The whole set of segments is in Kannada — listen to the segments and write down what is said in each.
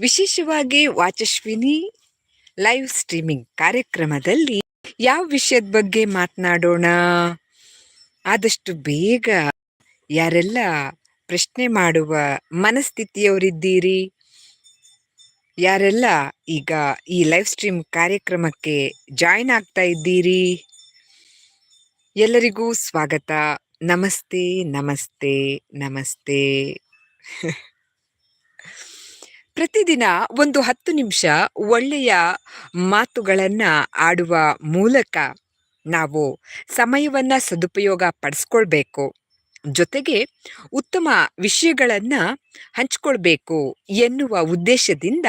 ವಿಶೇಷವಾಗಿ ವಾಚಸ್ವಿನಿ ಲೈವ್ ಸ್ಟ್ರೀಮಿಂಗ್ ಕಾರ್ಯಕ್ರಮದಲ್ಲಿ ಯಾವ ವಿಷಯದ ಬಗ್ಗೆ ಮಾತನಾಡೋಣ? ಆದಷ್ಟು ಬೇಗ ಯಾರೆಲ್ಲ ಪ್ರಶ್ನೆ ಮಾಡುವ ಮನಸ್ಥಿತಿಯವರಿದ್ದೀರಿ? ಯಾರೆಲ್ಲ ಈಗ ಈ ಲೈವ್ ಸ್ಟ್ರೀಮ್ ಕಾರ್ಯಕ್ರಮಕ್ಕೆ ಜಾಯ್ನ್ ಆಗ್ತಾ ಇದ್ದೀರಿ? ಎಲ್ಲರಿಗೂ ಸ್ವಾಗತ. ನಮಸ್ತೆ ನಮಸ್ತೆ ನಮಸ್ತೆ. ಪ್ರತಿದಿನ ಒಂದು ಹತ್ತು ನಿಮಿಷ ಒಳ್ಳೆಯ ಮಾತುಗಳನ್ನು ಆಡುವ ಮೂಲಕ ನಾವು ಸಮಯವನ್ನು ಸದುಪಯೋಗ ಪಡಿಸ್ಕೊಳ್ಬೇಕು. ಜೊತೆಗೆ ಉತ್ತಮ ವಿಷಯಗಳನ್ನು ಹಂಚ್ಕೊಳ್ಬೇಕು ಎನ್ನುವ ಉದ್ದೇಶದಿಂದ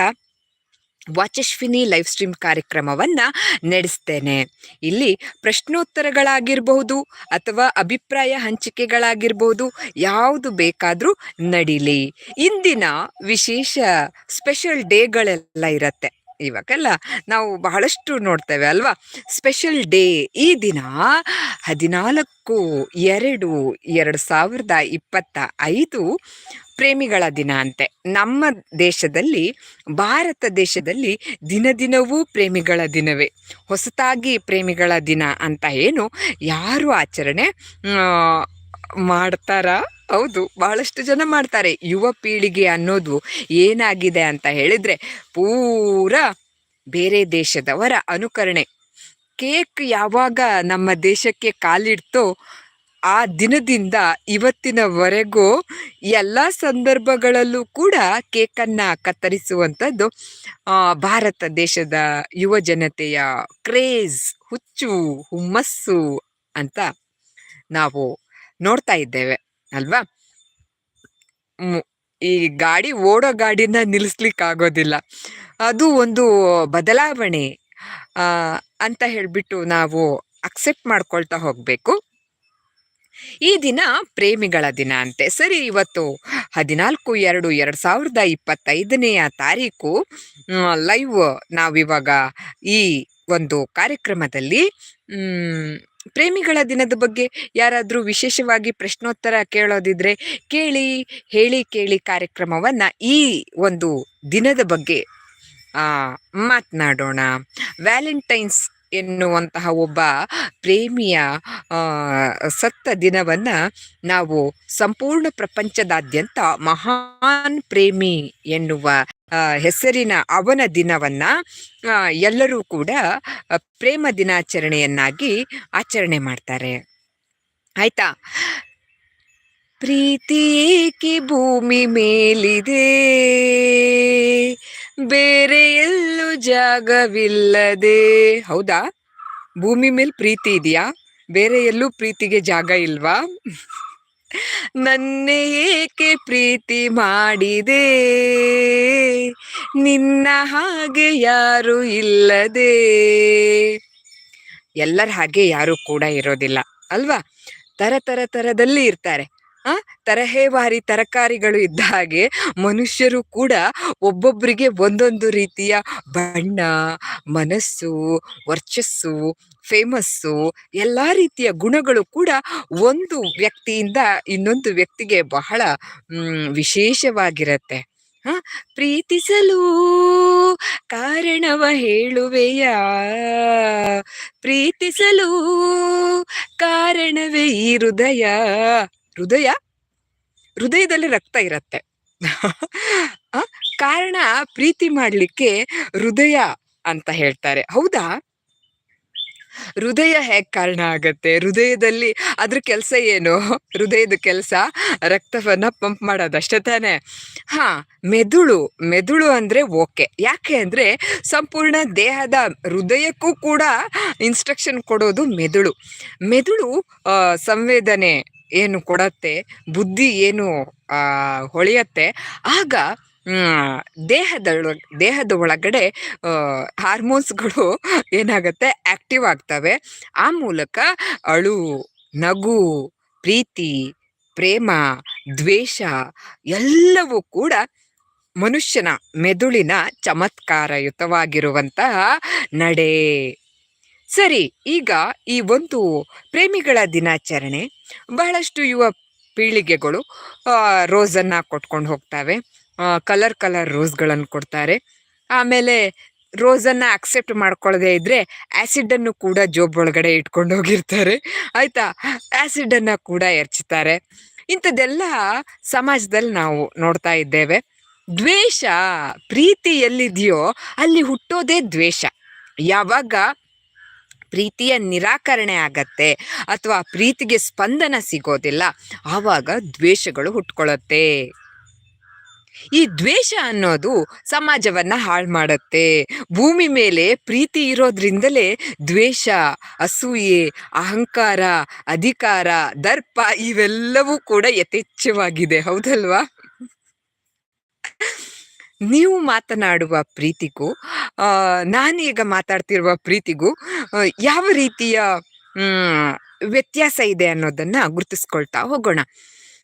ವಾಚಸ್ವಿನಿ ಲೈವ್ ಸ್ಟ್ರೀಮ್ ಕಾರ್ಯಕ್ರಮವನ್ನು ನಡೆಸ್ತೇನೆ. ಇಲ್ಲಿ ಪ್ರಶ್ನೋತ್ತರಗಳಾಗಿರಬಹುದು ಅಥವಾ ಅಭಿಪ್ರಾಯ ಹಂಚಿಕೆಗಳಾಗಿರ್ಬೋದು ಯಾವುದು ಬೇಕಾದರೂ ನಡೀಲಿ. ಇಂದಿನ ವಿಶೇಷ ಸ್ಪೆಷಲ್ ಡೇಗಳೆಲ್ಲ ಇರತ್ತೆ. ಇವಾಗೆಲ್ಲ ನಾವು ಬಹಳಷ್ಟು ನೋಡ್ತೇವೆ ಅಲ್ವಾ? ಸ್ಪೆಷಲ್ ಡೇ ಈ ದಿನ ಹದಿನಾಲ್ಕು ಎರಡು ಎರಡು ಸಾವಿರದ ಇಪ್ಪತ್ತ ಐದು ಪ್ರೇಮಿಗಳ ದಿನ ಅಂತೆ. ನಮ್ಮ ದೇಶದಲ್ಲಿ, ಭಾರತ ದೇಶದಲ್ಲಿ ದಿನ ದಿನವೂ ಪ್ರೇಮಿಗಳ ದಿನವೇ. ಹೊಸತಾಗಿ ಪ್ರೇಮಿಗಳ ದಿನ ಅಂತ ಏನು ಯಾರು ಆಚರಣೆ ಮಾಡ್ತಾರ? ಹೌದು, ಬಹಳಷ್ಟು ಜನ ಮಾಡ್ತಾರೆ. ಯುವ ಪೀಳಿಗೆ ಅನ್ನೋದು ಏನಾಗಿದೆ ಅಂತ ಹೇಳಿದ್ರೆ ಪೂರ ಬೇರೆ ದೇಶದವರ ಅನುಕರಣೆ. ಕೇಕ್ ಯಾವಾಗ ನಮ್ಮ ದೇಶಕ್ಕೆ ಕಾಲಿಡ್ತೋ ಆ ದಿನದಿಂದ ಇವತ್ತಿನವರೆಗೂ ಎಲ್ಲ ಸಂದರ್ಭಗಳಲ್ಲೂ ಕೂಡ ಕೇಕನ್ನು ಕತ್ತರಿಸುವಂಥದ್ದು ಭಾರತ ದೇಶದ ಯುವ ಜನತೆಯ ಕ್ರೇಜ್, ಹುಚ್ಚು, ಹುಮ್ಮಸ್ಸು ಅಂತ ನಾವು ನೋಡ್ತಾ ಇದ್ದೇವೆ. ಅಲ್ವಾ? ಈ ಗಾಡಿ ಓಡೋ ಗಾಡಿನ ನಿಲ್ಲಿಸ್ಲಿಕ್ಕಾಗೋದಿಲ್ಲ ಅದು ಒಂದು ಬದಲಾವಣೆ ಅಂತ ಹೇಳಿಬಿಟ್ಟು ನಾವು ಅಕ್ಸೆಪ್ಟ್ ಮಾಡ್ಕೊಳ್ತಾ ಹೋಗಬೇಕು. ಈ ದಿನ ಪ್ರೇಮಿಗಳ ದಿನ ಅಂತೆ. ಸರಿ, ಇವತ್ತು ಹದಿನಾಲ್ಕು ಎರಡು ಎರಡು ಸಾವಿರದ ಇಪ್ಪತ್ತೈದನೆಯ ತಾರೀಕು ಲೈವ್ ನಾವಿವಾಗ ಈ ಒಂದು ಕಾರ್ಯಕ್ರಮದಲ್ಲಿ ಪ್ರೇಮಿಗಳ ದಿನದ ಬಗ್ಗೆ ಯಾರಾದರೂ ವಿಶೇಷವಾಗಿ ಪ್ರಶ್ನೋತ್ತರ ಕೇಳೋದಿದ್ರೆ ಕೇಳಿ, ಹೇಳಿ, ಕೇಳಿ ಕಾರ್ಯಕ್ರಮವನ್ನ ಈ ಒಂದು ದಿನದ ಬಗ್ಗೆ ಮಾತನಾಡೋಣ. ವ್ಯಾಲೆಂಟೈನ್ಸ್ ಎನ್ನುವಂತಹ ಒಬ್ಬ ಪ್ರೇಮಿಯ ಸತ್ತ ದಿನವನ್ನು ನಾವು ಸಂಪೂರ್ಣ ಪ್ರಪಂಚದಾದ್ಯಂತ ಮಹಾನ್ ಪ್ರೇಮಿ ಎನ್ನುವ ಹೆಸರಿನ ಅವನ ದಿನವನ್ನ ಎಲ್ಲರೂ ಕೂಡ ಪ್ರೇಮ ದಿನಾಚರಣೆಯನ್ನಾಗಿ ಆಚರಣೆ ಮಾಡ್ತಾರೆ. ಆಯ್ತಾ? ಪ್ರೀತಿ ಏಕೆ ಭೂಮಿ ಮೇಲಿದೆ, ಬೇರೆ ಎಲ್ಲೂ ಜಾಗವಿಲ್ಲದೆ. ಹೌದಾ? ಭೂಮಿ ಮೇಲೆ ಪ್ರೀತಿ ಇದೆಯಾ? ಬೇರೆ ಎಲ್ಲೂ ಪ್ರೀತಿಗೆ ಜಾಗ ಇಲ್ವಾ? ನನ್ನೆ ಏಕೆ ಪ್ರೀತಿ ಮಾಡಿದೆ? ನಿನ್ನ ಹಾಗೆ ಯಾರು ಇಲ್ಲದೆ? ಎಲ್ಲರ ಹಾಗೆ ಯಾರು ಕೂಡ ಇರೋದಿಲ್ಲ, ಅಲ್ವಾ? ತರ ತರ ತರದಲ್ಲಿ ಇರ್ತಾರೆ. ಆ? ತರಹೇವಾರಿ ತರಕಾರಿಗಳು ಇದ್ದ ಹಾಗೆ ಮನುಷ್ಯರು ಕೂಡ ಒಬ್ಬೊಬ್ಬರಿಗೆ ಒಂದೊಂದು ರೀತಿಯ ಬಣ್ಣ, ಮನಸ್ಸು, ವರ್ಚಸ್ಸು ಫೇಮಸ್ಸು ಎಲ್ಲ ರೀತಿಯ ಗುಣಗಳು ಕೂಡ ಒಂದು ವ್ಯಕ್ತಿಯಿಂದ ಇನ್ನೊಂದು ವ್ಯಕ್ತಿಗೆ ಬಹಳ ವಿಶೇಷವಾಗಿರತ್ತೆ. ಪ್ರೀತಿಸಲು ಕಾರಣವ ಹೇಳುವೆಯ? ಪ್ರೀತಿಸಲು ಕಾರಣವೇ ಈ ಹೃದಯ? ಹೃದಯ? ಹೃದಯದಲ್ಲಿ ರಕ್ತ ಇರತ್ತೆ. ಕಾರಣ ಪ್ರೀತಿ ಮಾಡಲಿಕ್ಕೆ ಹೃದಯ ಅಂತ ಹೇಳ್ತಾರೆ. ಹೌದಾ? ಹೃದಯ ಹೇಗೆ ಕಾರಣ ಆಗತ್ತೆ? ಹೃದಯದಲ್ಲಿ ಅದ್ರ ಕೆಲಸ ಏನು? ಹೃದಯದ ಕೆಲಸ ರಕ್ತವನ್ನ ಪಂಪ್ ಮಾಡೋದಷ್ಟೇ ತಾನೆ. ಹಾ, ಮೆದುಳು. ಮೆದುಳು ಅಂದ್ರೆ ಓಕೆ. ಯಾಕೆ ಅಂದ್ರೆ ಸಂಪೂರ್ಣ ದೇಹದ ಹೃದಯಕ್ಕೂ ಕೂಡ ಇನ್ಸ್ಟ್ರಕ್ಷನ್ ಕೊಡೋದು ಮೆದುಳು. ಮೆದುಳು ಸಂವೇದನೆ ಏನು ಕೊಡತ್ತೆ? ಬುದ್ಧಿ ಏನು ಹೊಳೆಯತ್ತೆ? ಆಗ ದೇಹದ ದೇಹದ ಒಳಗಡೆ ಹಾರ್ಮೋನ್ಸ್ಗಳು ಏನಾಗುತ್ತೆ, ಆಕ್ಟಿವ್ ಆಗ್ತವೆ. ಆ ಮೂಲಕ ಅಳು, ನಗು, ಪ್ರೀತಿ, ಪ್ರೇಮ, ದ್ವೇಷ ಎಲ್ಲವೂ ಕೂಡ ಮನುಷ್ಯನ ಮೆದುಳಿನ ಚಮತ್ಕಾರಯುತವಾಗಿರುವಂತಹ ನಡೆ. ಸರಿ, ಈಗ ಈ ಒಂದು ಪ್ರೇಮಿಗಳ ದಿನಾಚರಣೆ. ಬಹಳಷ್ಟು ಯುವ ಪೀಳಿಗೆಗಳು ರೋಸನ್ನು ಕೊಟ್ಕೊಂಡು ಹೋಗ್ತವೆ. ಕಲರ್ ಕಲರ್ ರೋಸ್ಗಳನ್ನು ಕೊಡ್ತಾರೆ. ಆಮೇಲೆ ರೋಸನ್ನು ಅಕ್ಸೆಪ್ಟ್ ಮಾಡ್ಕೊಳ್ಳದೆ ಇದ್ದರೆ ಆ್ಯಸಿಡನ್ನು ಕೂಡ ಜೋಬ್ ಒಳಗಡೆ ಇಟ್ಕೊಂಡು ಹೋಗಿರ್ತಾರೆ. ಆಯಿತಾ? ಆ್ಯಸಿಡನ್ನು ಕೂಡ ಎರಚ್ತಾರೆ. ಇಂಥದ್ದೆಲ್ಲ ಸಮಾಜದಲ್ಲಿ ನಾವು ನೋಡ್ತಾ ಇದ್ದೇವೆ. ದ್ವೇಷ ಪ್ರೀತಿ ಎಲ್ಲಿದೆಯೋ ಅಲ್ಲಿ ಹುಟ್ಟೋದೇ ದ್ವೇಷ. ಯಾವಾಗ ಪ್ರೀತಿಯ ನಿರಾಕರಣೆ ಆಗತ್ತೆ ಅಥವಾ ಪ್ರೀತಿಗೆ ಸ್ಪಂದನ ಸಿಗೋದಿಲ್ಲ, ಆವಾಗ ದ್ವೇಷಗಳು ಹುಟ್ಕೊಳ್ಳುತ್ತೆ ಈ ದ್ವೇಷ ಅನ್ನೋದು ಸಮಾಜವನ್ನ ಹಾಳು ಮಾಡುತ್ತೆ. ಭೂಮಿ ಮೇಲೆ ಪ್ರೀತಿ ಇರೋದ್ರಿಂದಲೇ ದ್ವೇಷ, ಅಸೂಯೆ, ಅಹಂಕಾರ, ಅಧಿಕಾರ, ದರ್ಪ ಇವೆಲ್ಲವೂ ಕೂಡ ಯಥೇಚ್ಛವಾಗಿದೆ. ಹೌದಲ್ವಾ? ನೀವು ಮಾತನಾಡುವ ಪ್ರೀತಿಗೂ ನಾನೀಗ ಮಾತಾಡ್ತಿರುವ ಪ್ರೀತಿಗೂ ಯಾವ ರೀತಿಯ ವ್ಯತ್ಯಾಸ ಇದೆ ಅನ್ನೋದನ್ನ ಗುರುತಿಸ್ಕೊಳ್ತಾ ಹೋಗೋಣ.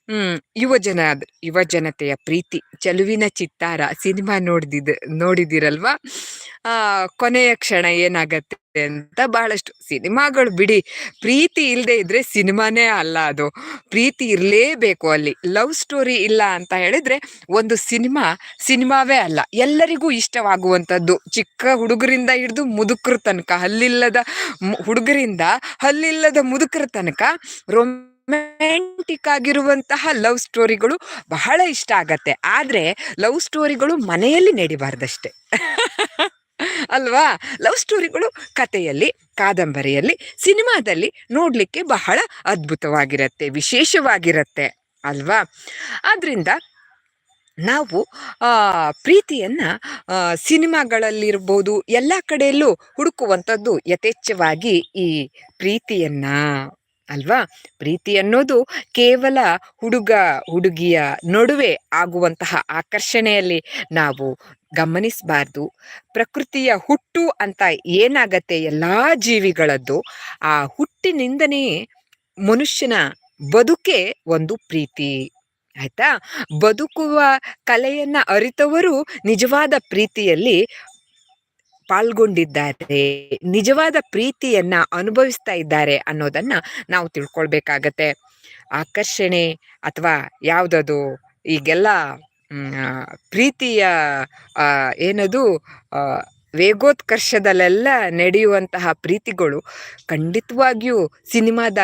ಹ್ಮ್ ಯುವಜನ ಯುವಜನತೆಯ ಪ್ರೀತಿ, ಚೆಲುವಿನ ಚಿತ್ತಾರ ಸಿನಿಮಾ ನೋಡಿದ ನೋಡಿದಿರಲ್ವಾ? ಆ, ಕೊನೆಯ ಕ್ಷಣ ಏನಾಗತ್ತೆ ಅಂತ ಬಹಳಷ್ಟು ಸಿನಿಮಾಗಳು ಬಿಡಿ. ಪ್ರೀತಿ ಇಲ್ಲದೆ ಇದ್ರೆ ಸಿನಿಮಾನೇ ಅಲ್ಲ ಅದು. ಪ್ರೀತಿ ಇರಲೇಬೇಕು ಅಲ್ಲಿ. ಲವ್ ಸ್ಟೋರಿ ಇಲ್ಲ ಅಂತ ಹೇಳಿದ್ರೆ ಒಂದು ಸಿನಿಮಾ ಸಿನಿಮಾವೇ ಅಲ್ಲ. ಎಲ್ಲರಿಗೂ ಇಷ್ಟವಾಗುವಂಥದ್ದು. ಚಿಕ್ಕ ಹುಡುಗರಿಂದ ಹಿಡಿದು ಮುದುಕರ ತನಕ, ಹಲ್ಲಿಲ್ಲದ ಹುಡುಗರಿಂದ ಹಲ್ಲಿಲ್ಲದ ಮುದುಕರ ತನಕ ರೊಮ್ಯಾಂಟಿಕ್ ಆಗಿರುವಂತಹ ಲವ್ ಸ್ಟೋರಿಗಳು ಬಹಳ ಇಷ್ಟ ಆಗತ್ತೆ. ಆದ್ರೆ ಲವ್ ಸ್ಟೋರಿಗಳು ಮನೆಯಲ್ಲಿ ನಡಿಬಾರ್ದಷ್ಟೇ. ಅಲ್ವಾ? ಲವ್ ಸ್ಟೋರಿಗಳು ಕಥೆಯಲ್ಲಿ ಕಾದಂಬರಿಯಲ್ಲಿ ಸಿನಿಮಾದಲ್ಲಿ ನೋಡ್ಲಿಕ್ಕೆ ಬಹಳ ಅದ್ಭುತವಾಗಿರತ್ತೆ ವಿಶೇಷವಾಗಿರತ್ತೆ. ಅಲ್ವಾ? ಆದ್ರಿಂದ ನಾವು ಆ, ಪ್ರೀತಿಯನ್ನ ಸಿನಿಮಾಗಳಲ್ಲಿರ್ಬೋದು ಎಲ್ಲ ಕಡೆಯಲ್ಲೂ ಹುಡುಕುವಂಥದ್ದು ಯಥೇಚ್ಛವಾಗಿ ಈ ಪ್ರೀತಿಯನ್ನ ಅಲ್ವಾ? ಪ್ರೀತಿ ಅನ್ನೋದು ಕೇವಲ ಹುಡುಗ, ಹುಡುಗಿಯ ನಡುವೆ ಆಗುವಂತಹ ಆಕರ್ಷಣೆಯಲ್ಲಿ ನಾವು ಗಮನಿಸಬಾರ್ದು. ಪ್ರಕೃತಿಯ ಹುಟ್ಟು ಅಂತ ಏನಾಗತ್ತೆ ಎಲ್ಲ ಜೀವಿಗಳದ್ದು, ಆ ಹುಟ್ಟಿನಿಂದನೇ ಮನುಷ್ಯನ ಬದುಕೆ ಒಂದು ಪ್ರೀತಿ. ಆಯ್ತಾ? ಬದುಕುವ ಕಲೆಯನ್ನ ಅರಿತವರು ನಿಜವಾದ ಪ್ರೀತಿಯಲ್ಲಿ ಪಾಲ್ಗೊಂಡಿದ್ದಾರೆ, ನಿಜವಾದ ಪ್ರೀತಿಯನ್ನ ಅನುಭವಿಸ್ತಾ ಇದ್ದಾರೆ ಅನ್ನೋದನ್ನ ನಾವು ತಿಳ್ಕೊಳ್ಬೇಕಾಗತ್ತೆ. ಆಕರ್ಷಣೆ ಅಥವಾ ಯಾವುದದು ಈಗೆಲ್ಲ ಪ್ರೀತಿಯ ಏನದು ವೇಗೋತ್ಕರ್ಷದಲ್ಲೆಲ್ಲ ನಡೆಯುವಂತಹ ಪ್ರೀತಿಗಳು ಖಂಡಿತವಾಗಿಯೂ ಸಿನಿಮಾದ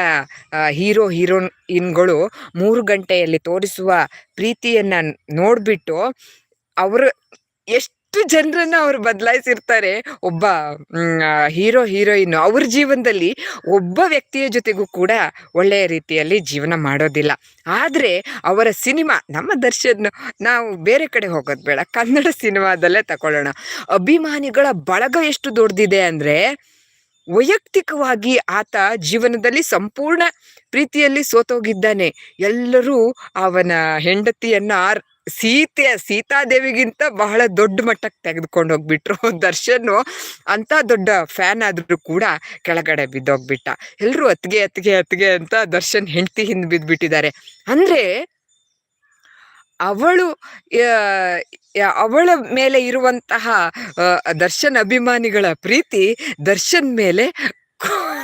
ಹೀರೋ, ಹೀರೋಯಿನ್ಗಳು ಮೂರು ಗಂಟೆಯಲ್ಲಿ ತೋರಿಸುವ ಪ್ರೀತಿಯನ್ನ ನೋಡ್ಬಿಟ್ಟು ಅವರು ಎಷ್ಟು ಜನರನ್ನ ಅವ್ರು ಬದಲಾಯಿಸಿರ್ತಾರೆ. ಒಬ್ಬ ಹೀರೋ, ಹೀರೋಯಿನ್ ಅವ್ರ ಜೀವನದಲ್ಲಿ ಒಬ್ಬ ವ್ಯಕ್ತಿಯ ಜೊತೆಗೂ ಕೂಡ ಒಳ್ಳೆಯ ರೀತಿಯಲ್ಲಿ ಜೀವನ ಮಾಡೋದಿಲ್ಲ. ಆದರೆ ಅವರ ಸಿನಿಮಾ, ನಮ್ಮ ದರ್ಶನ್, ನಾವು ಬೇರೆ ಕಡೆ ಹೋಗೋದು ಬೇಡ. ಕನ್ನಡ ಸಿನಿಮಾದಲ್ಲೇ ತಗೊಳ್ಳೋಣ. ಅಭಿಮಾನಿಗಳ ಬಳಗ ಎಷ್ಟು ದೊಡ್ಡದಿದೆ ಅಂದ್ರೆ ವೈಯಕ್ತಿಕವಾಗಿ ಆತ ಜೀವನದಲ್ಲಿ ಸಂಪೂರ್ಣ ಪ್ರೀತಿಯಲ್ಲಿ ಸೋತೋಗಿದ್ದಾನೆ. ಎಲ್ಲರೂ ಅವನ ಹೆಂಡತಿಯನ್ನ ಆರ್- ಸೀತೆಯ ಸೀತಾದೇವಿಗಿಂತ ಬಹಳ ದೊಡ್ಡ ಮಟ್ಟಕ್ಕೆ ತೆಗೆದುಕೊಂಡು ಹೋಗ್ಬಿಟ್ರು. ದರ್ಶನ್ ಅಂತ ದೊಡ್ಡ ಫ್ಯಾನ್ ಆದ್ರೂ ಕೂಡ ಕೆಳಗಡೆ ಬಿದ್ದೋಗ್ಬಿಟ್ಟ. ಎಲ್ಲರೂ ಅತ್ಗೆ ಅತ್ಗೆ ಅತ್ಗೆ ಅಂತ ದರ್ಶನ್ ಹೆಂಡತಿ ಹಿಂದೆ ಬಿದ್ದುಬಿಟ್ಟಿದ್ದಾರೆ ಅಂದ್ರೆ ಅವಳು ಅವಳ ಮೇಲೆ ಇರುವಂತಹ ದರ್ಶನ್ ಅಭಿಮಾನಿಗಳ ಪ್ರೀತಿ ದರ್ಶನ್ ಮೇಲೆ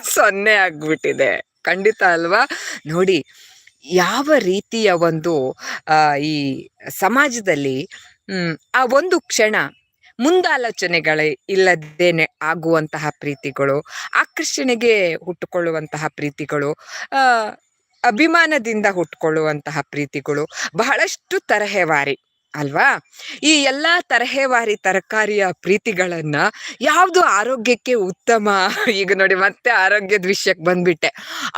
ಸೊನ್ನೆ ಆಗ್ಬಿಟ್ಟಿದೆ. ಖಂಡಿತ ಅಲ್ವಾ? ನೋಡಿ, ಯಾವ ರೀತಿಯ ಒಂದು ಈ ಸಮಾಜದಲ್ಲಿ ಆ ಒಂದು ಕ್ಷಣ ಮುಂದಾಲೋಚನೆಗಳೇ ಇಲ್ಲದೇನೆ ಆಗುವಂತಹ ಪ್ರೀತಿಗಳು, ಆಕರ್ಷಣೆಗೆ ಹುಟ್ಟುಕೊಳ್ಳುವಂತಹ ಪ್ರೀತಿಗಳು ಅಭಿಮಾನದಿಂದ ಹುಟ್ಕೊಳ್ಳುವಂತಹ ಪ್ರೀತಿಗಳು ಬಹಳಷ್ಟು ತರಹೇವಾರಿ, ಅಲ್ವಾ? ಈ ಎಲ್ಲ ತರಹೇವಾರಿ ತರಕಾರಿಯ ಪ್ರೀತಿಗಳನ್ನ ಯಾವುದು ಆರೋಗ್ಯಕ್ಕೆ ಉತ್ತಮ? ಈಗ ನೋಡಿ ಮತ್ತೆ ಆರೋಗ್ಯದ ವಿಷಯಕ್ಕೆ ಬಂದ್ಬಿಟ್ಟೆ.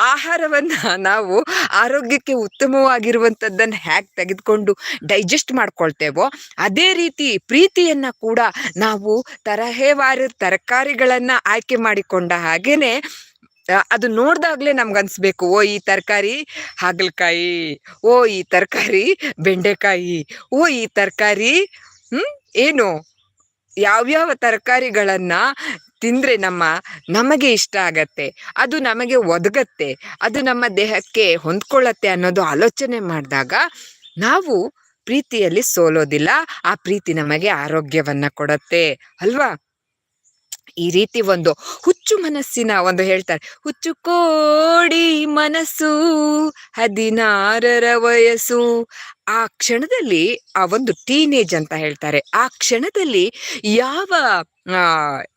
ಆಹಾರವನ್ನ ನಾವು ಆರೋಗ್ಯಕ್ಕೆ ಉತ್ತಮವಾಗಿರುವಂಥದ್ದನ್ನು ಹ್ಯಾಕ್ ತೆಗೆದುಕೊಂಡು ಡೈಜೆಸ್ಟ್ ಮಾಡ್ಕೊಳ್ತೇವೋ, ಅದೇ ರೀತಿ ಪ್ರೀತಿಯನ್ನ ಕೂಡ ನಾವು ತರಹೇವಾರಿ ತರಕಾರಿಗಳನ್ನ ಆಯ್ಕೆ ಮಾಡಿಕೊಂಡ ಹಾಗೇನೆ ಅದು ನೋಡ್ದಾಗ್ಲೇ ನಮ್ಗನ್ಸ್ಬೇಕು, ಓ, ಈ ತರಕಾರಿ ಹಾಗಲಕಾಯಿ, ಓ, ಈ ತರಕಾರಿ ಬೆಂಡೆಕಾಯಿ, ಓ, ಈ ತರಕಾರಿ, ಹ್ಮ್, ಏನು? ಯಾವ್ಯಾವ ತರಕಾರಿಗಳನ್ನ ತಿಂದ್ರೆ ನಮ್ಮ, ನಮಗೆ ಇಷ್ಟ ಆಗತ್ತೆ, ಅದು ನಮಗೆ ಒದಗತ್ತೆ, ಅದು ನಮ್ಮ ದೇಹಕ್ಕೆ ಹೊಂದ್ಕೊಳ್ಳತ್ತೆ ಅನ್ನೋದು ಆಲೋಚನೆ ಮಾಡಿದಾಗ ನಾವು ಪ್ರೀತಿಯಲ್ಲಿ ಸೋಲೋದಿಲ್ಲ, ಆ ಪ್ರೀತಿ ನಮಗೆ ಆರೋಗ್ಯವನ್ನ ಕೊಡತ್ತೆ, ಅಲ್ವಾ? ಈ ರೀತಿ ಒಂದು ಹುಚ್ಚು ಮನಸ್ಸಿನ ಒಂದು ಹೇಳ್ತಾರೆ. ಹುಚ್ಚು ಕೋಡಿ ಮನಸ್ಸು, ಹದಿನಾರರ ವಯಸ್ಸು. ಆ ಕ್ಷಣದಲ್ಲಿ ಆ ಒಂದು ಟೀನೇಜ್ ಅಂತ ಹೇಳ್ತಾರೆ. ಆ ಕ್ಷಣದಲ್ಲಿ ಯಾವ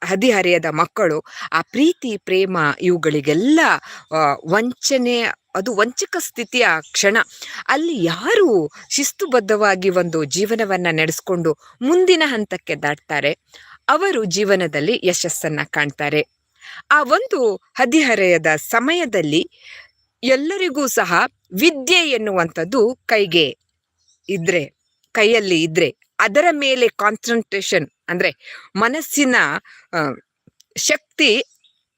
ಹದಿಹರೆಯದ ಮಕ್ಕಳು, ಆ ಪ್ರೀತಿ, ಪ್ರೇಮ ಇವುಗಳಿಗೆಲ್ಲ ವಂಚನೆ, ಅದು ವಂಚಕ ಸ್ಥಿತಿಯ ಕ್ಷಣ. ಅಲ್ಲಿ ಯಾರು ಶಿಸ್ತುಬದ್ಧವಾಗಿ ಒಂದು ಜೀವನವನ್ನು ನಡೆಸ್ಕೊಂಡು ಮುಂದಿನ ಹಂತಕ್ಕೆ ದಾಟ್ತಾರೆ? ಅವರು ಜೀವನದಲ್ಲಿ ಯಶಸ್ಸನ್ನ ಕಾಣ್ತಾರೆ. ಆ ಒಂದು ಹದಿಹರೆಯದ ಸಮಯದಲ್ಲಿ ಎಲ್ಲರಿಗೂ ಸಹ ವಿದ್ಯೆ ಎನ್ನುವಂಥದ್ದು ಕೈಗೆ ಇದ್ರೆ, ಕೈಯಲ್ಲಿ ಇದ್ರೆ, ಅದರ ಮೇಲೆ ಕಾನ್ಸಂಟ್ರೇಷನ್ ಅಂದ್ರೆ ಮನಸ್ಸಿನ ಶಕ್ತಿ,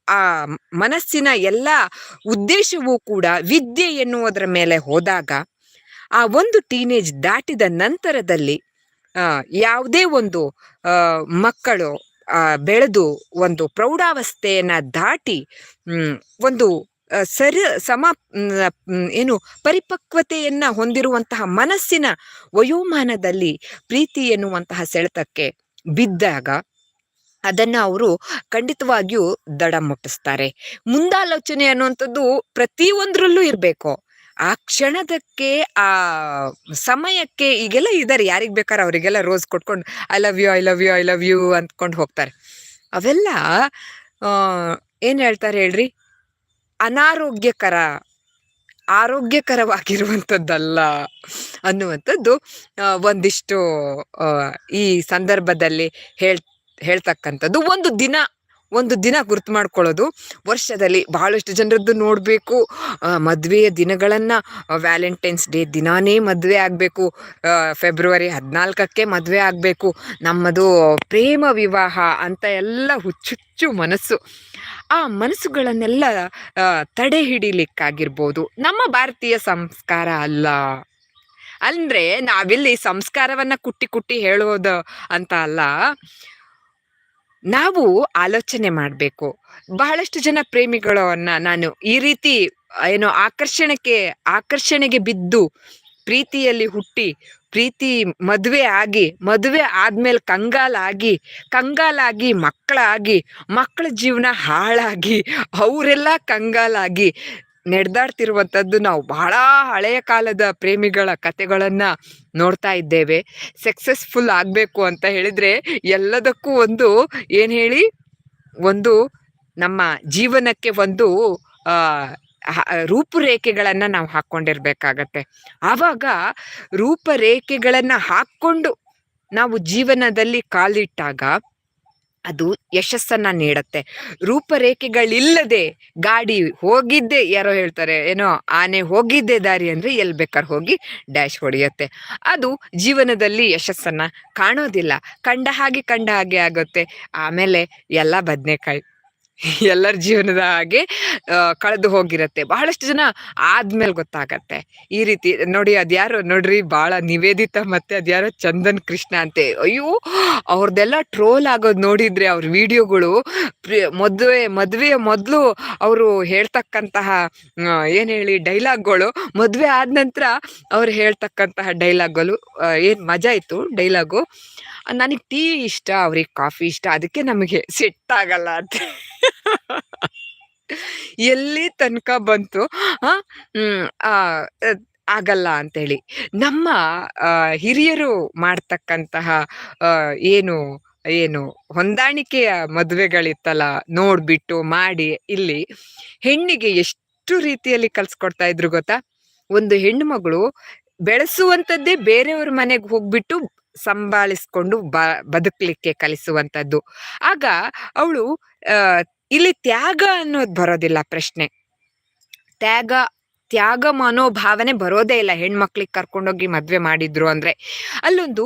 ಆ, ಮನಸ್ಸಿನ ಎಲ್ಲ ಉದ್ದೇಶವೂ ಕೂಡ ವಿದ್ಯೆ ಎನ್ನುವುದರ ಮೇಲೆ ಹೋದಾಗ, ಆ ಒಂದು ಟೀನೇಜ್ ದಾಟಿದ ನಂತರದಲ್ಲಿ ಯಾವುದೇ ಒಂದು ಮಕ್ಕಳು ಬೆಳೆದು ಒಂದು ಪ್ರೌಢಾವಸ್ಥೆಯನ್ನ ದಾಟಿ ಒಂದು ಸರಿ, ಸಮ ಏನು ಪರಿಪಕ್ವತೆಯನ್ನು ಹೊಂದಿರುವಂತಹ ಮನಸ್ಸಿನ ವಯೋಮಾನದಲ್ಲಿ ಪ್ರೀತಿ ಎನ್ನುವಂತಹ ಸೆಳೆತಕ್ಕೆ ಬಿದ್ದಾಗ ಅದನ್ನ ಅವರು ಖಂಡಿತವಾಗಿಯೂ ದಡ ಮುಟ್ಟಿಸ್ತಾರೆ. ಮುಂದಾಲೋಚನೆ ಅನ್ನುವಂಥದ್ದು ಪ್ರತಿಯೊಂದರಲ್ಲೂ ಇರಬೇಕು. ಆ ಕ್ಷಣದಕ್ಕೆ, ಆ ಸಮಯಕ್ಕೆ ಈಗೆಲ್ಲ ಇದ್ದಾರೆ. ಯಾರಿಗೆ ಬೇಕಾದ್ರೆ ಅವರಿಗೆಲ್ಲ ರೋಸ್ ಕೊಟ್ಕೊಂಡು I love you I love you I love you ಅಂದ್ಕೊಂಡು ಹೋಗ್ತಾರೆ. ಅವೆಲ್ಲ ಏನು ಹೇಳ್ತಾರೆ ಹೇಳ್ರಿ? ಅನಾರೋಗ್ಯಕರ, ಆರೋಗ್ಯಕರವಾಗಿರುವಂಥದ್ದಲ್ಲ ಅನ್ನುವಂಥದ್ದು ಒಂದಿಷ್ಟು ಈ ಸಂದರ್ಭದಲ್ಲಿ ಹೇಳ್, ಹೇಳ್ತಕ್ಕಂಥದ್ದು. ಒಂದು ದಿನ ಒಂದು ದಿನ ಗುರುತು ಮಾಡ್ಕೊಳ್ಳೋದು. ವರ್ಷದಲ್ಲಿ ಬಹಳಷ್ಟು ಜನರದ್ದು ನೋಡಬೇಕು. ಮದುವೆಯ ದಿನಗಳನ್ನು ವ್ಯಾಲೆಂಟೈನ್ಸ್ ಡೇ ದಿನಾನೇ ಮದುವೆ ಆಗಬೇಕು. ಫೆಬ್ರವರಿ ಹದಿನಾಲ್ಕಕ್ಕೆ ಮದುವೆ ಆಗಬೇಕು. ನಮ್ಮದು ಪ್ರೇಮ ವಿವಾಹ ಅಂತ ಎಲ್ಲ ಹುಚ್ಚುಚ್ಚು ಮನಸ್ಸು. ಆ ಮನಸ್ಸುಗಳನ್ನೆಲ್ಲ ತಡೆ ಹಿಡಿಲಿಕ್ಕಾಗಿರ್ಬೋದು. ನಮ್ಮ ಭಾರತೀಯ ಸಂಸ್ಕಾರ ಅಲ್ಲ. ಅಂದರೆ ನಾವಿಲ್ಲಿ ಸಂಸ್ಕಾರವನ್ನು ಕುಟ್ಟಿ ಕುಟ್ಟಿ ಹೇಳೋದು ಅಂತ ಅಲ್ಲ. ನಾವು ಆಲೋಚನೆ ಮಾಡಬೇಕು. ಬಹಳಷ್ಟು ಜನ ಪ್ರೇಮಿಗಳನ್ನ ನಾನು ಈ ರೀತಿ, ಏನೋ ಆಕರ್ಷಣೆಗೆ ಆಕರ್ಷಣೆಗೆ ಬಿದ್ದು ಪ್ರೀತಿಯಲ್ಲಿ ಹುಟ್ಟಿ, ಪ್ರೀತಿ ಮದುವೆ ಆಗಿ, ಮದುವೆ ಆದ್ಮೇಲೆ ಕಂಗಾಲಾಗಿ ಕಂಗಾಲಾಗಿ ಮಕ್ಕಳಾಗಿ, ಮಕ್ಕಳ ಜೀವನ ಹಾಳಾಗಿ, ಅವರೆಲ್ಲ ಕಂಗಾಲಾಗಿ ನಡೆದಾಡ್ತಿರುವಂಥದ್ದು ನಾವು ಬಹಳ ಹಳೆಯ ಕಾಲದ ಪ್ರೇಮಿಗಳ ಕತೆಗಳನ್ನ ನೋಡ್ತಾ ಇದ್ದೇವೆ. ಸಕ್ಸಸ್ಫುಲ್ ಆಗಬೇಕು ಅಂತ ಹೇಳಿದರೆ ಎಲ್ಲದಕ್ಕೂ ಒಂದು ಏನು ಹೇಳಿ ಒಂದು ನಮ್ಮ ಜೀವನಕ್ಕೆ ಒಂದು ರೂಪುರೇಖೆಗಳನ್ನು ನಾವು ಹಾಕ್ಕೊಂಡಿರ್ಬೇಕಾಗತ್ತೆ. ಆವಾಗ ರೂಪರೇಖೆಗಳನ್ನು ಹಾಕ್ಕೊಂಡು ನಾವು ಜೀವನದಲ್ಲಿ ಕಾಲಿಟ್ಟಾಗ ಅದು ಯಶಸ್ಸನ್ನ ನೀಡತ್ತೆ. ರೂಪರೇಖೆಗಳಿಲ್ಲದೆ ಗಾಡಿ ಹೋಗಿದ್ದೆ ಯಾರೋ ಹೇಳ್ತಾರೆ, ಏನೋ ಆನೆ ಹೋಗಿದ್ದೆ ದಾರಿ ಅಂದ್ರೆ ಎಲ್ಲಿ ಬೇಕಾದ್ರೆ ಹೋಗಿ ಡ್ಯಾಶ್ ಹೊಡೆಯುತ್ತೆ. ಅದು ಜೀವನದಲ್ಲಿ ಯಶಸ್ಸನ್ನ ಕಾಣೋದಿಲ್ಲ. ಕಂಡ ಹಾಗೆ ಕಂಡ ಹಾಗೆ ಆಗುತ್ತೆ. ಆಮೇಲೆ ಎಲ್ಲ ಬದನೆಕಾಯಿ. ಎಲ್ಲರ ಜೀವನದ ಹಾಗೆ ಕಳೆದು ಹೋಗಿರತ್ತೆ. ಬಹಳಷ್ಟು ಜನ ಆದ್ಮೇಲೆ ಗೊತ್ತಾಗತ್ತೆ. ಈ ರೀತಿ ನೋಡಿ ಅದ್ಯಾರು ನೋಡ್ರಿ ಬಹಳ ನಿವೇದಿತ ಮತ್ತೆ ಅದ್ಯಾರು ಚಂದನ್ ಕೃಷ್ಣ ಅಂತೆ. ಅಯ್ಯೋ ಅವ್ರದ್ದೆಲ್ಲ ಟ್ರೋಲ್ ಆಗೋದು ನೋಡಿದ್ರೆ ಅವ್ರ ವಿಡಿಯೋಗಳು ಮದುವೆ, ಮದುವೆಯ ಮೊದಲು ಅವರು ಹೇಳ್ತಕ್ಕಂತಹ ಏನು ಹೇಳಿ ಡೈಲಾಗ್ಗಳು ಮದುವೆ ಆದ ನಂತರ ಅವ್ರು ಹೇಳ್ತಕ್ಕಂತಹ ಡೈಲಾಗ್ಗಳು ಏನು ಮಜಾ ಇತ್ತು ಡೈಲಾಗು. ನನಗೆ ಟೀ ಇಷ್ಟ, ಅವ್ರಿಗೆ ಕಾಫಿ ಇಷ್ಟ, ಅದಕ್ಕೆ ನಮಗೆ ಸೆಟ್ ಆಗಲ್ಲ ಅಂತ. ಎಲ್ಲಿ ತನಕ ಬಂತು? ಆ, ಆಗಲ್ಲ ಅಂತೇಳಿ. ನಮ್ಮ ಹಿರಿಯರು ಮಾಡ್ತಕ್ಕಂತಹ ಏನು ಏನು ಹೊಂದಾಣಿಕೆಯ ಮದುವೆಗಳಿತ್ತಲ್ಲ ನೋಡ್ಬಿಟ್ಟು ಮಾಡಿ ಇಲ್ಲಿ ಹೆಣ್ಣಿಗೆ ಎಷ್ಟು ರೀತಿಯಲ್ಲಿ ಕಲ್ಸ್ಕೊಡ್ತಾ ಇದ್ರು ಗೊತ್ತಾ? ಒಂದು ಹೆಣ್ಣು ಮಗಳು ಬೆಳೆಸುವಂಥದ್ದೇ ಬೇರೆಯವ್ರ ಮನೆಗೆ ಹೋಗ್ಬಿಟ್ಟು ಸಂಭಾಳಿಸ್ಕೊಂಡು ಬ ಬದುಕಲಿಕ್ಕೆ ಕಲಿಸುವಂಥದ್ದು. ಆಗ ಅವಳು ಇಲ್ಲಿ ತ್ಯಾಗ ಅನ್ನೋದು ಬರೋದಿಲ್ಲ ಪ್ರಶ್ನೆ. ತ್ಯಾಗ ತ್ಯಾಗ ಮನೋಭಾವನೆ ಬರೋದೇ ಇಲ್ಲ. ಹೆಣ್ಮಕ್ಳಿಗೆ ಕರ್ಕೊಂಡೋಗಿ ಮದ್ವೆ ಮಾಡಿದ್ರು ಅಂದ್ರೆ. ಅಲ್ಲೊಂದು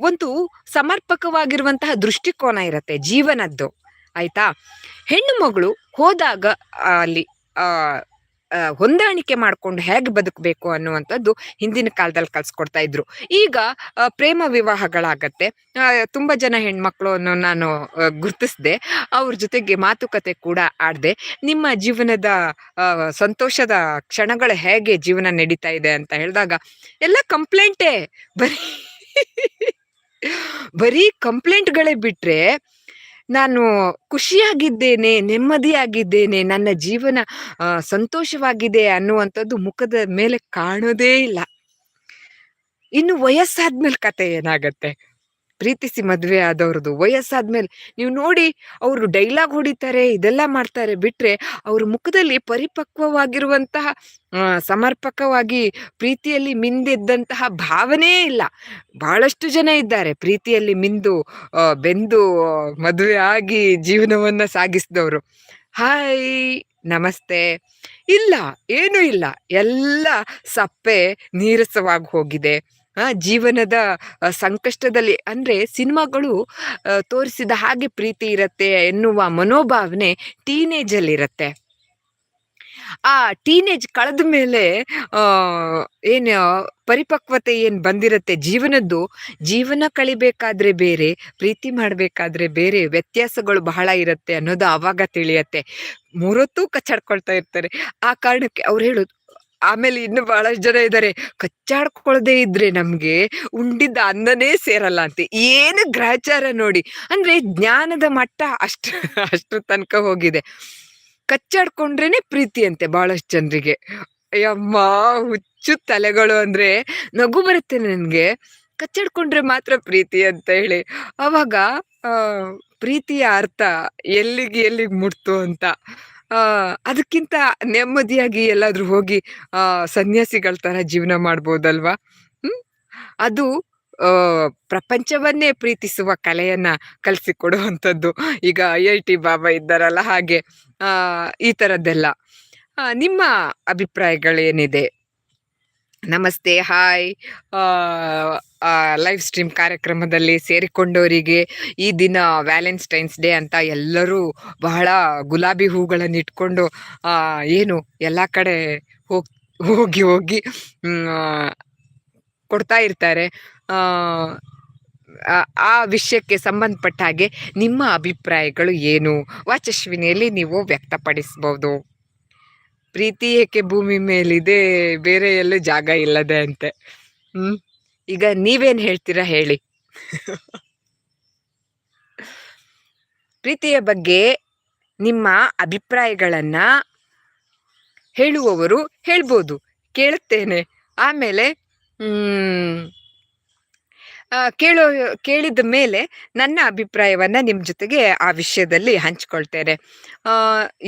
ಒಂದು ಸಮರ್ಪಕವಾಗಿರುವಂತಹ ದೃಷ್ಟಿಕೋನ ಇರತ್ತೆ, ಜೀವನದ್ದು. ಆಯ್ತಾ? ಹೆಣ್ಣು ಮಗಳು ಹೋದಾಗ ಅಲ್ಲಿ ಹೊಂದಾಣಿಕೆ ಮಾಡ್ಕೊಂಡು ಹೇಗೆ ಬದುಕಬೇಕು ಅನ್ನುವಂಥದ್ದು ಹಿಂದಿನ ಕಾಲದಲ್ಲಿ ಕಲ್ಸ್ಕೊಡ್ತಾ ಇದ್ರು. ಈಗ ಪ್ರೇಮ ವಿವಾಹಗಳಾಗತ್ತೆ. ತುಂಬ ಜನ ಹೆಣ್ಮಕ್ಳನ್ನು ನಾನು ಗುರುತಿಸಿದೆ. ಅವ್ರ ಜೊತೆಗೆ ಮಾತುಕತೆ ಕೂಡ ಆಡದೆ. ನಿಮ್ಮ ಜೀವನದ ಸಂತೋಷದ ಕ್ಷಣಗಳು ಹೇಗೆ ಜೀವನ ನಡೀತಾ ಇದೆ ಅಂತ ಹೇಳಿದಾಗ, ಎಲ್ಲ ಕಂಪ್ಲೇಂಟೇ. ಬರೀ ಬರೀ ಕಂಪ್ಲೇಂಟ್ಗಳೇ ಬಿಟ್ರೆ ನಾನು ಖುಷಿಯಾಗಿದ್ದೇನೆ, ನೆಮ್ಮದಿಯಾಗಿದ್ದೇನೆ, ನನ್ನ ಜೀವನ ಸಂತೋಷವಾಗಿದೆ ಅನ್ನುವಂಥದ್ದು ಮುಖದ ಮೇಲೆ ಕಾಣೋದೇ ಇಲ್ಲ. ಇನ್ನು ವಯಸ್ಸಾದ್ಮೇಲೆ ಕತೆ ಏನಾಗತ್ತೆ? ಪ್ರೀತಿಸಿ ಮದುವೆ ಆದವ್ರದ್ದು ವಯಸ್ಸಾದ್ಮೇಲೆ ನೀವು ನೋಡಿ ಅವರು ಡೈಲಾಗ್ ಹೊಡಿತಾರೆ, ಇದೆಲ್ಲ ಮಾಡ್ತಾರೆ ಬಿಟ್ರೆ ಅವ್ರ ಮುಖದಲ್ಲಿ ಪರಿಪಕ್ವವಾಗಿರುವಂತಹ ಸಮರ್ಪಕವಾಗಿ ಪ್ರೀತಿಯಲ್ಲಿ ಮಿಂದಿದ್ದಂತಹ ಭಾವನೆ ಇಲ್ಲ. ಬಹಳಷ್ಟು ಜನ ಇದ್ದಾರೆ ಪ್ರೀತಿಯಲ್ಲಿ ಮಿಂದು ಬೆಂದು ಮದುವೆ ಆಗಿ ಜೀವನವನ್ನ ಸಾಗಿಸಿದವರು. ಹಾಯ್, ನಮಸ್ತೆ. ಇಲ್ಲ, ಏನೂ ಇಲ್ಲ. ಎಲ್ಲ ಸಪ್ಪೆ, ನೀರಸವಾಗಿ ಹೋಗಿದೆ. ಜೀವನದ ಸಂಕಷ್ಟದಲ್ಲಿ ಅಂದ್ರೆ ಸಿನಿಮಾಗಳು ತೋರಿಸಿದ ಹಾಗೆ ಪ್ರೀತಿ ಇರತ್ತೆ ಎನ್ನುವ ಮನೋಭಾವನೆ ಟೀನೇಜ್ ಅಲ್ಲಿರತ್ತೆ ಆ ಟೀನೇಜ್ ಕಳೆದ ಮೇಲೆ ಏನು ಪರಿಪಕ್ವತೆ ಏನು ಬಂದಿರುತ್ತೆ ಜೀವನದ್ದು, ಜೀವನ ಕಳಿಬೇಕಾದ್ರೆ ಬೇರೆ, ಪ್ರೀತಿ ಮಾಡಬೇಕಾದ್ರೆ ಬೇರೆ, ವ್ಯತ್ಯಾಸಗಳು ಬಹಳ ಇರುತ್ತೆ ಅನ್ನೋದು ಆವಾಗ ತಿಳಿಯತ್ತೆ. ಮೂರೊತ್ತು ಕಚ್ಚಾಡ್ಕೊಳ್ತಾ ಇರ್ತಾರೆ. ಆ ಕಾರಣಕ್ಕೆ ಅವ್ರು ಹೇಳೋದು ಆಮೇಲೆ ಇನ್ನು ಬಹಳಷ್ಟು ಜನ ಇದ್ದಾರೆ ಕಚ್ಚಾಡ್ಕೊಳ್ದೇ ಇದ್ರೆ ನಮ್ಗೆ ಉಂಡಿದ್ದ ಅನ್ನನೇ ಸೇರಲ್ಲ ಅಂತೆ. ಏನು ಗ್ರಹಚಾರ ನೋಡಿ. ಅಂದ್ರೆ ಜ್ಞಾನದ ಮಟ್ಟ ಅಷ್ಟು ಅಷ್ಟು ತನಕ ಹೋಗಿದೆ. ಕಚ್ಚಾಡ್ಕೊಂಡ್ರೇನೆ ಪ್ರೀತಿ ಅಂತೆ ಬಹಳಷ್ಟು ಜನರಿಗೆ. ಅಯ್ಯಮ್ಮ ಹುಚ್ಚು ತಲೆಗಳು ಅಂದ್ರೆ ನಗು ಬರುತ್ತೆ ನನ್ಗೆ. ಕಚ್ಚಾಡ್ಕೊಂಡ್ರೆ ಮಾತ್ರ ಪ್ರೀತಿ ಅಂತ ಹೇಳಿ. ಅವಾಗ ಪ್ರೀತಿಯ ಅರ್ಥ ಎಲ್ಲಿಗೆ ಎಲ್ಲಿಗೆ ಮುಟ್ತು ಅಂತ. ಆ, ಅದಕ್ಕಿಂತ ನೆಮ್ಮದಿಯಾಗಿ ಎಲ್ಲಾದ್ರೂ ಹೋಗಿ, ಆ, ಸನ್ಯಾಸಿಗಳ ತರ ಜೀವನ ಮಾಡ್ಬೋದಲ್ವಾ? ಹ್ಮ್? ಅದು ಪ್ರಪಂಚವನ್ನೇ ಪ್ರೀತಿಸುವ ಕಲೆಯನ್ನ ಕಲಿಸಿಕೊಡುವಂಥದ್ದು. ಈಗ ಐ ಐ ಟಿ ಬಾಬಾ ಇದ್ದಾರಲ್ಲ ಹಾಗೆ, ಆ, ಈ ತರದ್ದೆಲ್ಲ. ನಿಮ್ಮ ಅಭಿಪ್ರಾಯಗಳೇನಿದೆ? ನಮಸ್ತೆ, ಹಾಯ್. ಲೈವ್ ಸ್ಟ್ರೀಮ್ ಕಾರ್ಯಕ್ರಮದಲ್ಲಿ ಸೇರಿಕೊಂಡವರಿಗೆ ಈ ದಿನ ವ್ಯಾಲೆಂಟೈನ್ಸ್ ಡೇ ಅಂತ ಎಲ್ಲರೂ ಬಹಳ ಗುಲಾಬಿ ಹೂಗಳನ್ನು ಇಟ್ಕೊಂಡು ಏನು ಎಲ್ಲ ಕಡೆ ಹೋಗಿ ಹೋಗಿ ಹೋಗಿ ಕೊಡ್ತಾ ಇರ್ತಾರೆ. ಆ ವಿಷಯಕ್ಕೆ ಸಂಬಂಧಪಟ್ಟ ಹಾಗೆ ನಿಮ್ಮ ಅಭಿಪ್ರಾಯಗಳು ಏನು? ವಾಚಸ್ವಿನಿಯಲ್ಲಿ ನೀವು ವ್ಯಕ್ತಪಡಿಸ್ಬೋದು. ಪ್ರೀತಿ ಏಕೆ ಭೂಮಿ ಮೇಲಿದೆ? ಬೇರೆ ಎಲ್ಲೂ ಜಾಗ ಇಲ್ಲದೆ ಅಂತೆ. ಹ್ಮ್? ಈಗ ನೀವೇನ್ ಹೇಳ್ತೀರಾ ಹೇಳಿ. ಪ್ರೀತಿಯ ಬಗ್ಗೆ ನಿಮ್ಮ ಅಭಿಪ್ರಾಯಗಳನ್ನ ಹೇಳುವವರು ಹೇಳ್ಬೋದು. ಕೇಳುತ್ತೇನೆ ಆಮೇಲೆ ಹ್ಮ್ ಕೇಳೋ, ಕೇಳಿದ ಮೇಲೆ ನನ್ನ ಅಭಿಪ್ರಾಯವನ್ನ ನಿಮ್ಮ ಜೊತೆಗೆ ಆ ವಿಷಯದಲ್ಲಿ ಹಂಚ್ಕೊಳ್ತೇನೆ.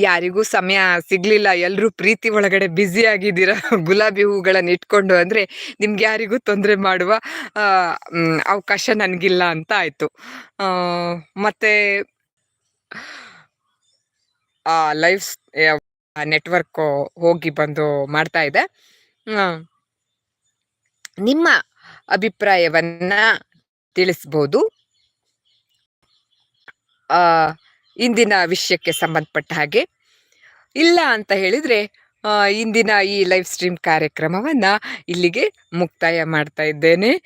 ಯಾರಿಗೂ ಸಮಯ ಸಿಗ್ಲಿಲ್ಲ ಎಲ್ಲರೂ ಪ್ರೀತಿ ಒಳಗಡೆ ಬ್ಯುಸಿ ಆಗಿದ್ದೀರಾ, ಗುಲಾಬಿ ಹೂಗಳನ್ನ ಇಟ್ಕೊಂಡು ಅಂದ್ರೆ ನಿಮ್ಗೆ ಯಾರಿಗೂ ತೊಂದರೆ ಮಾಡುವ ಅವಕಾಶ ನನಗಿಲ್ಲ ಅಂತ ಆಯ್ತು. ಮತ್ತೆ ಆ ಲೈಫ್ ನೆಟ್ವರ್ಕ್ ಹೋಗಿ ಬಂದು ಮಾಡ್ತಾ ಇದೆ. ನಿಮ್ಮ ಅಭಿಪ್ರಾಯವನ್ನ ತಿಳಿಸ್ಬೋದು. ಆ, ಇಂದಿನ ವಿಷಯಕ್ಕೆ ಸಂಬಂಧಪಟ್ಟ ಹಾಗೆ. ಇಲ್ಲ ಅಂತ ಹೇಳಿದ್ರೆ ಇಂದಿನ ಈ ಲೈವ್ ಸ್ಟ್ರೀಮ್ ಕಾರ್ಯಕ್ರಮವನ್ನ ಇಲ್ಲಿಗೆ ಮುಕ್ತಾಯ ಮಾಡ್ತಾ ಇದ್ದೇನೆ.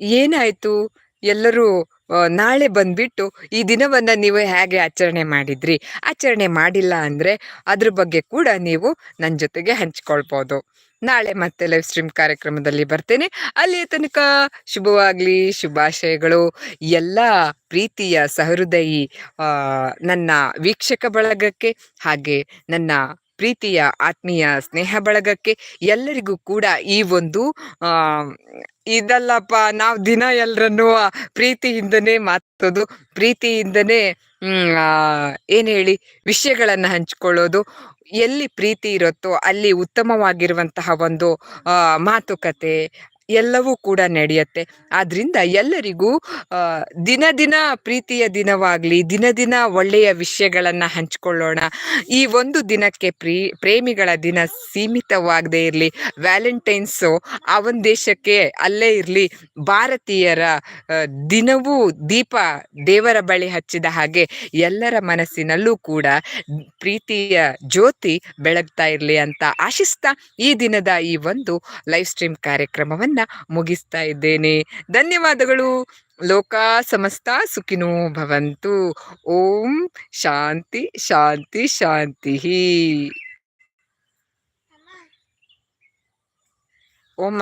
ಏನಾಯ್ತು? ಎಲ್ಲರೂ ನಾಳೆ ಬಂದ್ಬಿಟ್ಟು ಈ ದಿನವನ್ನ ನೀವು ಹೇಗೆ ಆಚರಣೆ ಮಾಡಿದ್ರಿ? ಆಚರಣೆ ಮಾಡಿಲ್ಲ ಅಂದ್ರೆ ಅದ್ರ ಬಗ್ಗೆ ಕೂಡ ನೀವು ನನ್ನ ಜೊತೆಗೆ ಹಂಚ್ಕೊಳ್ಬೋದು. ನಾಳೆ ಮತ್ತೆ ಲೈವ್ ಸ್ಟ್ರೀಮ್ ಕಾರ್ಯಕ್ರಮದಲ್ಲಿ ಬರ್ತೇನೆ. ಅಲ್ಲಿಯ ತನಕ ಶುಭವಾಗ್ಲಿ, ಶುಭಾಶಯಗಳು. ಎಲ್ಲ ಪ್ರೀತಿಯ ಸಹೃದಯಿ ನನ್ನ ವೀಕ್ಷಕ ಬಳಗಕ್ಕೆ ಹಾಗೆ ನನ್ನ ಪ್ರೀತಿಯ ಆತ್ಮೀಯ ಸ್ನೇಹ ಬಳಗಕ್ಕೆ ಎಲ್ಲರಿಗೂ ಕೂಡ ಈ ಒಂದು ಇದಲ್ಲಪ್ಪ, ನಾವು ದಿನ ಎಲ್ಲರನ್ನು ಪ್ರೀತಿಯಿಂದನೇ ಮಾತೋದು, ಪ್ರೀತಿಯಿಂದನೇ ಏನ್ ಹೇಳಿ, ವಿಷಯಗಳನ್ನು ಹಂಚ್ಕೊಳ್ಳೋದು. ಎಲ್ಲಿ ಪ್ರೀತಿ ಇರುತ್ತೋ ಅಲ್ಲಿ ಉತ್ತಮವಾಗಿರುವಂತಹ ಒಂದು ಮಾತುಕತೆ ಎಲ್ಲವೂ ಕೂಡ ನಡೆಯುತ್ತೆ. ಆದ್ರಿಂದ ಎಲ್ಲರಿಗೂ ದಿನ ದಿನ ಪ್ರೀತಿಯ ದಿನವಾಗ್ಲಿ, ದಿನ ದಿನ ಒಳ್ಳೆಯ ವಿಷಯಗಳನ್ನ ಹಂಚಿಕೊಳ್ಳೋಣ. ಈ ಒಂದು ದಿನಕ್ಕೆ ಪ್ರೀ, ಪ್ರೇಮಿಗಳ ದಿನ ಸೀಮಿತವಾಗದೇ ಇರಲಿ. ವ್ಯಾಲೆಂಟೈನ್ಸು ಆ ಒಂದು ದೇಶಕ್ಕೆ ಅಲ್ಲೇ ಇರಲಿ. ಭಾರತೀಯರ ದಿನವೂ ದೀಪ ದೇವರ ಬಳಿ ಹಚ್ಚಿದ ಹಾಗೆ ಎಲ್ಲರ ಮನಸ್ಸಿನಲ್ಲೂ ಕೂಡ ಪ್ರೀತಿಯ ಜ್ಯೋತಿ ಬೆಳಗ್ತಾ ಇರಲಿ ಅಂತ ಆಶಿಸ್ತಾ ಈ ದಿನದ ಈ ಒಂದು ಲೈವ್ ಸ್ಟ್ರೀಮ್ ಕಾರ್ಯಕ್ರಮವನ್ನು ಮುಗಿಸ್ತಾ ಇದ್ದೇನೆ. ಧನ್ಯವಾದಗಳು. ಲೋಕ ಸಮಸ್ತ ಸುಖಿನೋ ಭವಂತು. ಓಂ ಶಾಂತಿ ಶಾಂತಿ ಶಾಂತಿ. ಓಂ